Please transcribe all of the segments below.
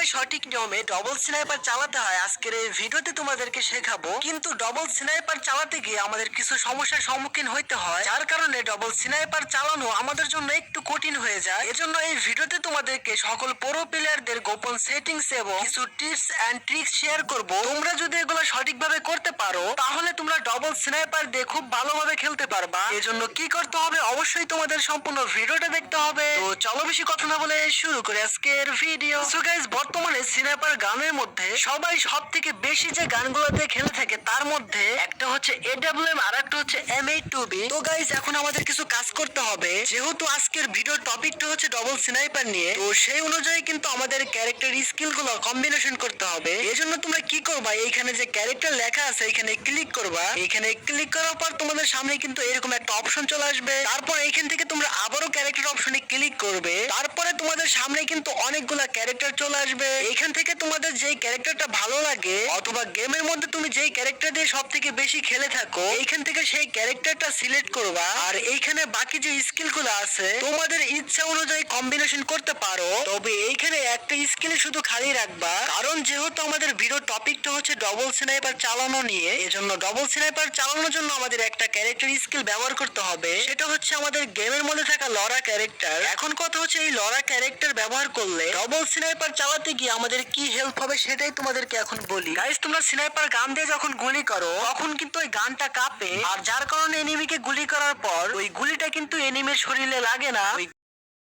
কীভাবে সঠিক নিয়মে ডবল স্নাইপার চালাতে হয়। আজকের এই ভিডিওতে তোমাদেরকে শেখাবো, কিন্তু ডবল স্নাইপার চালাতে গিয়ে আমাদের কিছু সমস্যার সম্মুখীন হইতে হয়। যার কারণে ডবল স্নাইপার চালানো আমাদের জন্য একটু কঠিন হয়ে যায়। এজন্য এই ভিডিওতে তোমাদেরকে সকল প্রো প্লেয়ারদের গোপন সেটিংস এবং কিছু টিপস এন্ড ট্রিক্স শেয়ার করব। তোমরা যদি এগুলো সঠিকভাবে করতে পারো, তাহলে তোমরা ডবল স্নাইপার দিয়ে খুব ভালোভাবে খেলতে পারবা। এজন্য কি করতে হবে? অবশ্যই তোমাদের সম্পূর্ণ ভিডিওটা দেখতে হবে। তো চলো বেশি কথা না বলে শুরু করে আজকের ভিডিও সো গাইস বর্তমানে স্নাইপার গানের মধ্যে সবাই সব থেকে বেশি যে গানগুলোতে খেলে থাকে, তার মধ্যে একটা হচ্ছে এডব্লিউএম আর একটা হচ্ছে এম এইট টু বি তো গাইস এখন আমাদের কিছু কাজ করতে হবে। যেহেতু আজকের ভিডিও টপিকটা হচ্ছে ডবল স্নাইপার নিয়ে, তো সেই অনুযায়ী কিন্তু আমাদের ক্যারেক্টার স্কিলগুলো কম্বিনেশন করতে হবে। এজন্য তোমরা কি করবা? এইখানে যে ক্যারেক্টার লেখা আছে এখানে ক্লিক করবা। এখানে ক্লিক করার পর তোমাদের সামনে কিন্তু এরকম একটা অপশন চলে আসবে। তারপর এইখান থেকে তোমরা আবারও ক্যারেক্টার অপশনে ক্লিক করবে। তারপরে তোমাদের সামনে কিন্তু অনেকগুলা ক্যারেক্টার চলে আসবে। এখান থেকে তোমাদের যেই ক্যারেক্টারটা ভালো লাগে, অথবা গেমের মধ্যে তুমি যেই ক্যারেক্টার দিয়ে সব থেকে বেশি খেলে থাকো, এইখান থেকে সেই ক্যারেক্টারটা সিলেক্ট করবা। আর এইখানে বাকি যে স্কিলগুলো আছে, তোমাদের ইচ্ছা অনুযায়ী কম্বিনেশন করতে পারো। তবে এইখানে একটা স্কিল শুধু খালি রাখবা। কারণ যেহেতু আমাদের ভিডিও টপিকটা হচ্ছে ডবল স্নাইপার চালানো নিয়ে, এজন্য ডবল স্নাইপার চালানোর জন্য আমাদের একটা ক্যারেক্টার স্কিল ব্যবহার করতে হবে। সেটা হচ্ছে আমাদের গেমের মধ্যে থাকা লরা ক্যারেক্টার এখন কথা হচ্ছে এই লরা ক্যারেক্টার ব্যবহার করলে ডবল স্নাইপার চালাতে গিয়ে আমাদের কি হেল্প হবে সেটাই তোমাদেরকে এখন বলি। গাইস তোমরা স্নাইপার গান দিয়ে যখন গুলি করো, তখন কিন্তু ওই গানটা কাঁপে। আর যার কারণে এনিমিকে গুলি করার পর, ওই গুলিটা কিন্তু এনিমির শরীরে লাগে না।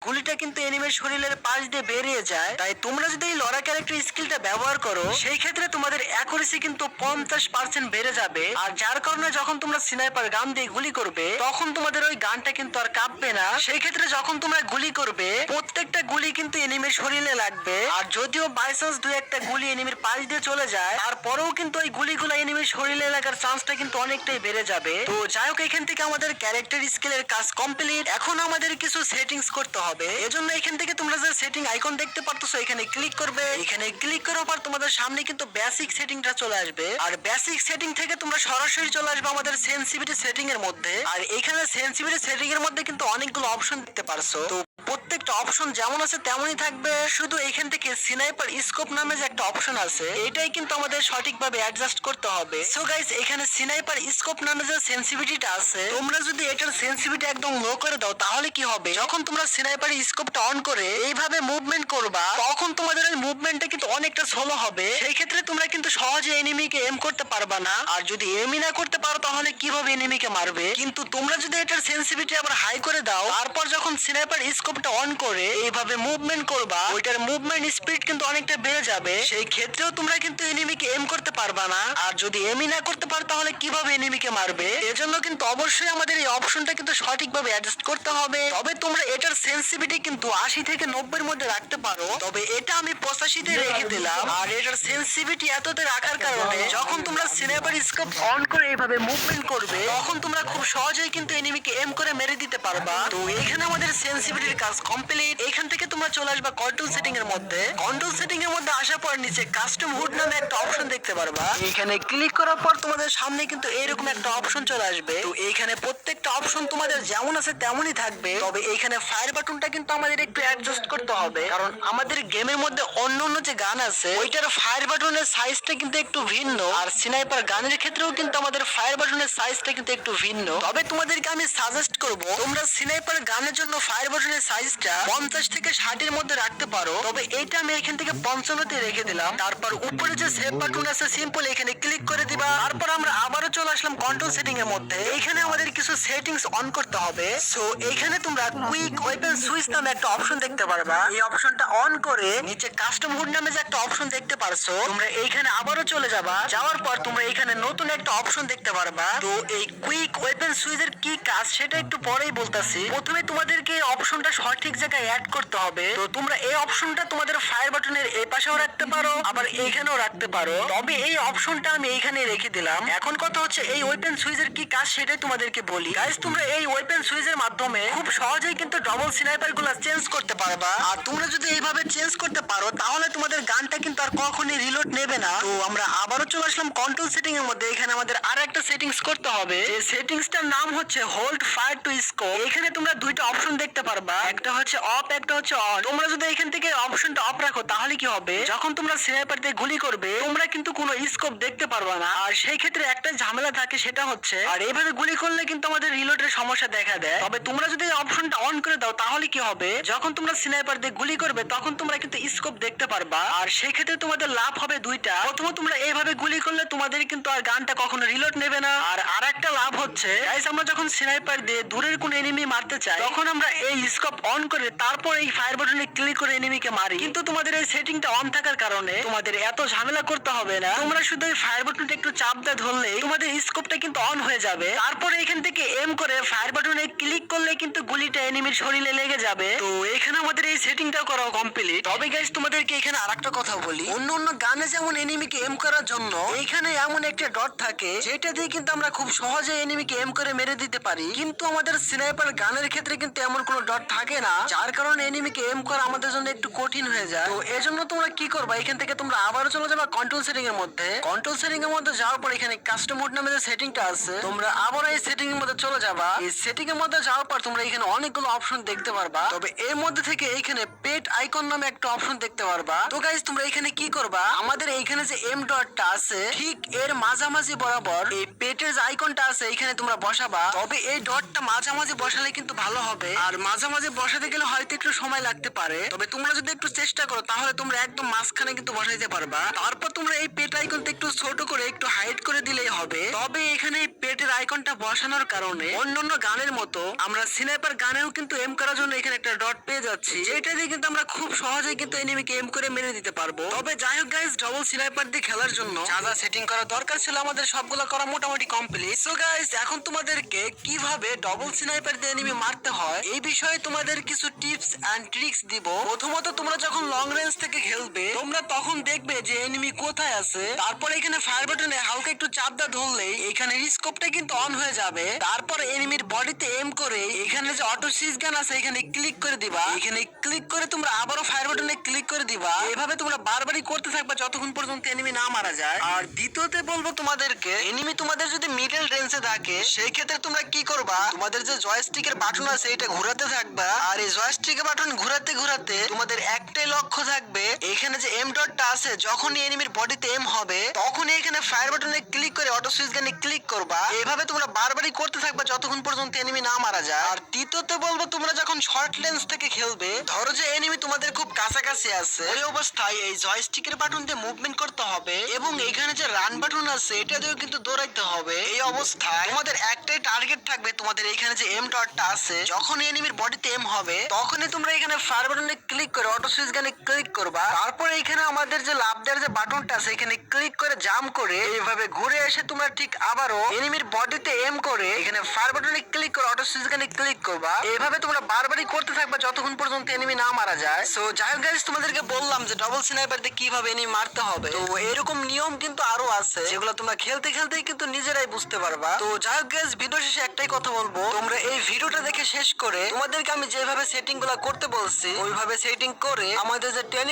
গুলিটা কিন্তু এনিমের শরীরের পাশ দিয়ে বেরিয়ে যায়। তাই তোমরা যদি এই লড়া ক্যারেক্টার স্কিলটা ব্যবহার করো, সেই ক্ষেত্রে তোমাদের অ্যাকুরেসি কিন্তু পঞ্চাশ পার্সেন্ট বেড়ে যাবে। আর যার কারণে যখন তোমরা স্নাইপার গান দিয়ে গুলি করবে, তখন তোমাদের ওই গানটা কিন্তু আর কাঁপবে না। সেই ক্ষেত্রে যখন তোমরা গুলি করবে, প্রত্যেকটা গুলি কিন্তু এনিমের শরীরে লাগবে। আর যদিও বাইচান্স দুই একটা গুলি এনিমির পাশ দিয়ে চলে যায়, তারপরেও কিন্তু ওই গুলিগুলো এনিমির শরীরে লাগার চান্সটা কিন্তু অনেকটাই বেড়ে যাবে। তো যাই হোক, এখান থেকে আমাদের ক্যারেক্টার স্কিলের কাজ কমপ্লিট এখন আমাদের কিছু সেটিংস করতে হবে এজন্য এখান থেকে তোমরা যে সেটিং আইকন দেখতে পারতেছো, এখানে ক্লিক করবে। এখানে ক্লিক করার পর তোমাদের সামনে কিন্তু বেসিক সেটিংটা চলে আসবে। আর বেসিক সেটিং থেকে তোমরা সরাসরি চলে আসবে আমাদের সেন্সিভিটি সেটিং এর মধ্যে। আর এখানে সেন্সিভিটি সেটিং এর মধ্যে কিন্তু অনেকগুলো অপশন দেখতে পারছ। তো প্রত্যেকটা অপশন যেমন আছে তেমনই থাকবে। শুধু এখান থেকে সিনাইপার স্কোপ নামে যে একটা অপশন আছে, এটাই কিন্তু আমাদের সঠিকভাবে অ্যাডজাস্ট করতে হবে। সো গাইস এখানে সিনাইপার স্কোপ নামে যে সেন্সিভিটিটা আছে, তোমরা যদি এটার সেন্সিভিটি একদম লো করে দাও, তাহলে কি হবে? যখন তোমরা সিনাইপার স্কোপটা অন করে এইভাবে মুভমেন্ট করবা, তখন তোমাদের ওই মুভমেন্টটা কিন্তু অনেকটা স্লো হবে। সেই ক্ষেত্রে তোমরা কিন্তু সহজে এনিমিকে এম করতে পারবা না। আর যদি এমই না করতে পারো, তাহলে কীভাবে এনিমিকে মারবে? কিন্তু তোমরা যদি এটার সেন্সিভিটি আবার হাই করে দাও, তারপর যখন সিনাইপার স্কোপটা অন করে এইভাবে মুভমেন্ট করবা ওইটার মুভমেন্ট স্পিড কিন্তু অনেকটা বেড়ে যাবে। সেই ক্ষেত্রেও তোমরা কিন্তু এনিমিকে এম করতে পারবা না। আর যদি এমই না করতে পারো তাহলে কীভাবে এনিমিকে মারবে? এজন্য কিন্তু অবশ্যই আমাদের এই অপশনটা কিন্তু সঠিকভাবে অ্যাডজাস্ট করতে হবে। তবে তোমরা এটার সেন্সিভিটি কিন্তু আশি থেকে নব্বই মধ্যে রাখতে পারো। তবে এটা আমি পঁচাশিতে রেখে দিলাম। আর এটার সেন্সিভিটি এততে রাখার কারণে যখন তোমরা সিনেমার স্কোপ অন করে এইভাবে মুভমেন্ট করবে তখন তোমরা খুব সহজেই কিন্তু এনিমিকে এম করে মেরে দিতে পারবা। তো এখানে আমাদের সেন্সিভিটির কাজ কমপ্লিট এখান থেকে তোমরা চলে আসবা কন্ট্রোল সেটিং এর মধ্যে। কন্ট্রোল সেটিং এর মধ্যে আসার পর নিচে কাস্টম হুড নামে একটা অপশন দেখতে পারবা। এখানে ক্লিক করার পর তোমাদের সামনে কিন্তু এরকম একটা অপশন চলে আসবে। তো এইখানে প্রত্যেকটা অপশন তোমাদের যেমন আছে তেমনই থাকবে। তবে এইখানে ফায়ার বাটনটা কিন্তু আমাদের একটু অ্যাডজাস্ট করতে হবে। কারণ আমাদের গেমের মধ্যে অন্য অন্য যে গান আছে, ওইটার ফায়ার বাটনের সাইজটা কিন্তু একটু ভিন্ন। আর স্নাইপার গানের ক্ষেত্রেও কিন্তু আমাদের ফায়ার বাটনের সাইজটা কিন্তু একটু ভিন্ন। তবে তোমাদেরকে আমি সাজেস্ট করব, তোমরা স্নাইপার গানের জন্য ফায়ার বাটনের সাইজটা পঞ্চাশ থেকে ষাটের মধ্যে রাখতে পারো। তবে এইটা আমি এখান থেকে পঞ্চান্নতে রেখে দিলাম। তারপর উপরে যে সেভ বাটন আছে সিম্পল এখানে ক্লিক করে দিবা। তারপর আমরা আবারও চলে আসলাম কন্ট্রোল সেটিং এর মধ্যে। এখানে আমাদের কিছু সেটিংস অন করতে হবে। সো এখানে তোমরা কুইক ওয়েপন সুইচ নামে একটা অপশন দেখতে পারবা। এই অপশনটা অন করে নিচে কাস্টম হুড নামে যে একটা অপশন দেখতে পারছ, তোমরা এইখানে আবারও চলে যাবা। যাওয়ার পর তোমরা এখানে নতুন একটা অপশন দেখতে পারবা। তো এই কুইক ওয়েপন সুইচের কি কাজ সেটা একটু পরেই বলতাছি। প্রথমে তোমাদেরকে অপশনটা সঠিক জায়গায় অ্যাড করতে হবে। তো তোমরা এই অপশনটা তোমাদের ফায়ার বাটনের এই পাশেও রাখতে পারো, আবার এইখানেও রাখতে পারো। তবে এই অপশনটা আমি এইখানে রেখে দিলাম। এখন কথা হচ্ছে এই ওয়েপন সুইচের কি কাজ সেটাই তোমাদেরকে বলি। গাইস তোমরা এই ওয়েপন সুইচের মাধ্যমে খুব সহজেই কিন্তু ডবল স্নাইপারগুলো চেঞ্জ করতে পারবা। আর তোমরা যদি এইভাবে চেঞ্জ করতে পারো, তাহলে তোমাদের গানটা কিন্তু আর কখনই রিলোড নেবে না। তো আমরা আবারও চলে আসলাম কন্ট্রোল সেটিং এর মধ্যে। এখানে আমাদের আর একটা সেটিংস করতে হবে। যে সেটিংসটার নাম হচ্ছে হোল্ড ফায়ার টু স্কোপ এখানে তোমরা দুইটা অপশন দেখতে পারবা। একটা হচ্ছে অফ, একটা হচ্ছে অন তোমরা যদি এখান থেকে অপশনটা অফ রাখো, তাহলে কি হবে? যখন তোমরা স্নাইপার দিয়ে গুলি করবে, তোমরা কিন্তু কোনো স্কোপ দেখতে পারবে না। আর সেই ক্ষেত্রে একটা ঝামেলা থাকে, সেটা হচ্ছে, আর এইভাবে গুলি করলে কিন্তু আমাদের রিলোডের সমস্যা দেখা দেয়। তবে তোমরা যদি অপশনটা অন করে দাও, তাহলে কি হবে? যখন তোমরা স্নাইপার দিয়ে গুলি করবে, তখন তোমরা কিন্তু স্কোপ দেখতে পারবা। আর সেই ক্ষেত্রে তোমাদের লাভ হবে দুইটা। প্রথমত তোমরা এইভাবে গুলি করলে তোমাদের কিন্তু আর গানটা কখনো রিলোড নেবে না। আর আরেকটা লাভ হচ্ছে আমরা যখন স্নাইপার দিয়ে দূরের কোন এনিমি মারতে চাই, তখন আমরা এই স্কোপ অন করে তারপর এই ফায়ার বাটনে ক্লিক করে এনিমিকে মারি। কিন্তু তোমাদের এই সেটিংটা অন থাকার কারণে তোমাদের এত ঝামেলা করতে হবে না। তোমরা শুধু এই ফায়ার বাটনটা একটু চাপ দিয়ে ধরলে তোমাদের স্কোপটা কিন্তু অন হয়ে যাবে। তারপরে এখান থেকে এম করে ফায়ার বাটনে ক্লিক করলে কিন্তু গুলিটা এনিমির শরীরে লেগে যাবে। তো এখানে আমাদের এই সেটিংটা করা কমপ্লিট তবে গাইস তোমাদেরকে এখানে আরেকটা কথা বলি। অন্য অন্য গানে যেমন এনিমিকে এম করার জন্য, এখানে এমন একটা ডট থাকে, যেটা দিয়ে কিন্তু আমরা খুব সহজে এনিমিকে এম করে মেরে দিতে পারি। কিন্তু আমাদের স্নাইপার গানের ক্ষেত্রে কিন্তু এমন কোনো ডট থাকে না। যার কারণে এনিমিকে এম করা আমাদের জন্য একটু কঠিন হয়ে যায়। তো এজন্য তোমরা কি করবা? এখান থেকে তোমরা আবারও চলে যাবা কন্ট্রোল সেটিং এর মধ্যে। কন্ট্রোল সেটিং এর মধ্যে যাওয়ার পর এখানে কাস্টম মোড নামে যে সেটিংটা আছে, তোমরা আবার এই সেটিং এর মধ্যে চলে যাবা। এই সেটিং এর মধ্যে যাওয়ার পর তোমরা এখানে অনেকগুলো অপশন দেখতে পারবা। তবে এর মধ্যে থেকে এইখানে পেট আইকন নামে একটা অপশন দেখতে পারবা। তো গাইজ তোমরা এখানে কি করবা? আমাদের এইখানে যে এম ডটটা আছে, ঠিক এর মাঝামাঝি বরাবর এই পেটের যে আইকনটা আছে, এখানে তোমরা বসাবা। তবে এই ডটটা মাঝামাঝি বসালে কিন্তু ভালো হবে। আর মাঝামাঝি বসাতে গেলে হয়তো একটু সময় লাগতে পারে। তবে তোমরা যদি একটু চেষ্টা করো, তাহলে তোমরা একদম মাঝখানে কিন্তু বসাইতে পারবা। তারপর তোমরা এই পেট আইকনটা একটু ছোট করে একটু হাইড করে দিলেই হবে। তবে এখানে এই পেটের আইকনটা বসানোর কারণে অন্যান্য গানের মতো আমরা সিনাইপার গানেও কিন্তু এম করার জন্য এখানে একটা ডট পেয়ে যাচ্ছি। যেটা দিয়ে কিন্তু আমরা খুব সহজেই কিন্তু এনিমিকে এম করে মেরে দিতে পারব। তবে যাই হোক গাইস ডবল সিনাইপার দিয়ে খেলার জন্য যা যা সেটিং করা দরকার ছিল আমাদের সবগুলো করা মোটামুটি কমপ্লিট সো গাইস এখন তোমাদেরকে কীভাবে ডবল সিনাইপার দিয়ে এনিমি মারতে হয়, এই বিষয়ে তোমাদের কিছু টিপস এন্ড ট্রিক্স দিব। প্রথমত, তোমরা যখন লং রেঞ্জ থেকে খেলবে, তোমরা তখন দেখবে যে এনিমি কোথায় আছে। তারপর এখানে ফায়ার বাটনে হালকা একটু চাপ দা ধরলেই এখানে স্কোপটা কিন্তু অন হয়ে যাবে। তারপর এনিমির বডিতে এম করে এখানে যে অটো সিজ গান আছে, এখানে ক্লিক করে দিবা। এখানে ক্লিক করে তোমরা আবারও ফায়ার বাটনে ক্লিক করে দিবা। এভাবে তোমরা বারবারই করতে থাকবা যতক্ষণ পর্যন্ত এনিমি না মারা যায়। আর দ্বিতীয়তে বলব তোমাদেরকে এনিমি তোমাদের যদি মিডল রেঞ্জে থাকে সেই ক্ষেত্রে তোমরা কি করবা? তোমাদের যে জয়স্টিকের বাটন আছে, এটা ঘোরাতে থাকবা। আর এই জয়স্টিকের বাটন ঘোরাতে ঘোরাতে তোমাদের একটাই লক্ষ্য থাকবে, এখানে যে এম ডটটা আছে, যখনই এনিমির বডিতে এম হবে, তখনই এখানে ফায়ার বাটনে ক্লিক করে অটো সুইচ গানে ক্লিক করবা। এভাবে তোমরা বারবারই করতে থাকবা যতক্ষণ পর্যন্ত এনিমি না মারা যায়। আর তৃতীয়তে বলব, তোমরা যখন শর্ট লেন্স থেকে খেলবে, ধরো যে এনিমি তোমাদের খুব কাছাকাছি আছে, ওই অবস্থায় এই জয়স্টিকের বাটন দিয়ে মুভমেন্ট করতে হবে এবং এখানে যে রান বাটন আছে, এটা দিয়েও কিন্তু দৌড়াইতে হবে। এই অবস্থায় তোমাদের একটাই টার্গেট থাকবে তোমাদের এখানে যে এম ডটটা আছে যখন এনিমির বডিতে এম হবে, তখনই তোমরা এখানে ফায়ার বাটনে ক্লিক করে অটো সুইচ গানে ক্লিক করবা। তারপর এখানে আমাদের যে লাভ দেওয়ার যে বাটনটা আছে, এখানে ক্লিক করে জাম করে এইভাবে ঘুরে এসে তোমরা ঠিক আবারও এনিমির বডিতে এম করে এখানে ফায়ার বাটনে ক্লিক করে অটো সুইচ গানে ক্লিক করবা। এইভাবে তোমরা বারবারই করতে থাকবা যতক্ষণ পর্যন্ত এনিমি না মারা যায়। সো যাই হোক গাইস তোমাদেরকে বললাম যে ডবল স্নাইপার দিয়ে কীভাবে এনিমি মারতে হবে। তো এরকম নিয়ম কিন্তু আরও আছে, যেগুলো তোমরা খেলতে খেলতেই কিন্তু নিজেরাই বুঝতে পারবা। তো যাই হোক গাইস ভিডিও শেষে একটাই কথা বলব। তোমরা এই ভিডিওটা দেখে শেষ করে তোমাদেরকে আমি যেভাবে সেটিংগুলা করতে বলছি ওইভাবে সেটিং করে আমাদের যে টেলি